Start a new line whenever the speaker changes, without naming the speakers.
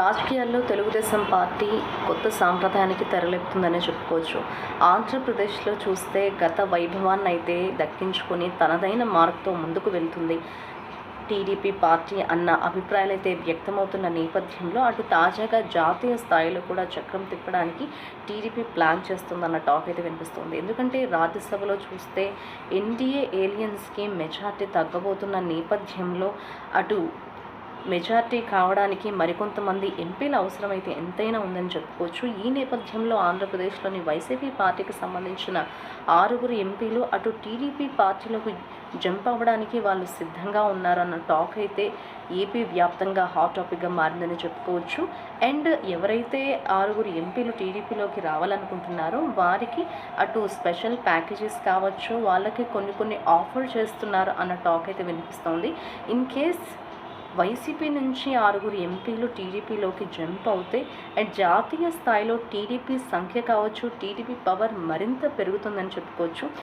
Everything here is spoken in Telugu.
రాజకీయాల్లో తెలుగుదేశం పార్టీ కొత్త సాంప్రదాయానికి తెరలేపుతుందనే చెప్పుకోవచ్చు. ఆంధ్రప్రదేశ్లో చూస్తే గత వైభవాన్ని అయితే దక్కించుకొని తనదైన మార్క్తో ముందుకు వెళ్తుంది. టీడీపీ పార్టీ అన్న అభిప్రాయాలు అయితే వ్యక్తమవుతున్న నేపథ్యంలో అటు తాజాగా జాతీయ స్థాయిలో కూడా చక్రం తిప్పడానికి టీడీపీ ప్లాన్ చేస్తుందన్న టాక్ అయితే వినిపిస్తుంది. ఎందుకంటే రాజ్యసభలో చూస్తే ఎన్డీఏ ఏలియన్స్కి మెజార్టీ తగ్గబోతున్న నేపథ్యంలో అటు మెజార్టీ కావడానికి మరికొంతమంది ఎంపీల అవసరమైతే ఎంతైనా ఉందని చెప్పుకోవచ్చు. ఈ నేపథ్యంలో ఆంధ్రప్రదేశ్లోని వైసీపీ పార్టీకి సంబంధించిన ఆరుగురు ఎంపీలు అటు టీడీపీ పార్టీలోకి జంప్ అవ్వడానికి వాళ్ళు సిద్ధంగా ఉన్నారన్న టాక్ అయితే ఏపీ వ్యాప్తంగా హాట్ టాపిక్గా మారిందని చెప్పుకోవచ్చు. అండ్ ఎవరైతే ఆరుగురు ఎంపీలు టీడీపీలోకి రావాలనుకుంటున్నారో వారికి అటు స్పెషల్ ప్యాకేజెస్ కావచ్చు వాళ్ళకి కొన్ని కొన్ని ఆఫర్ చేస్తున్నారు అన్న టాక్ అయితే వినిపిస్తోంది. ఇన్ కేస్ వైసీపీ నుంచి ఆరుగురు ఎంపీలు టీడీపీలోకి జంప్ అవుతే అండ్ జాతీయ స్థాయిలో టీడీపీ సంఖ్య కావచ్చు టీడీపీ పవర్ మరింత పెరుగుతుందని చెప్పుకోవచ్చు.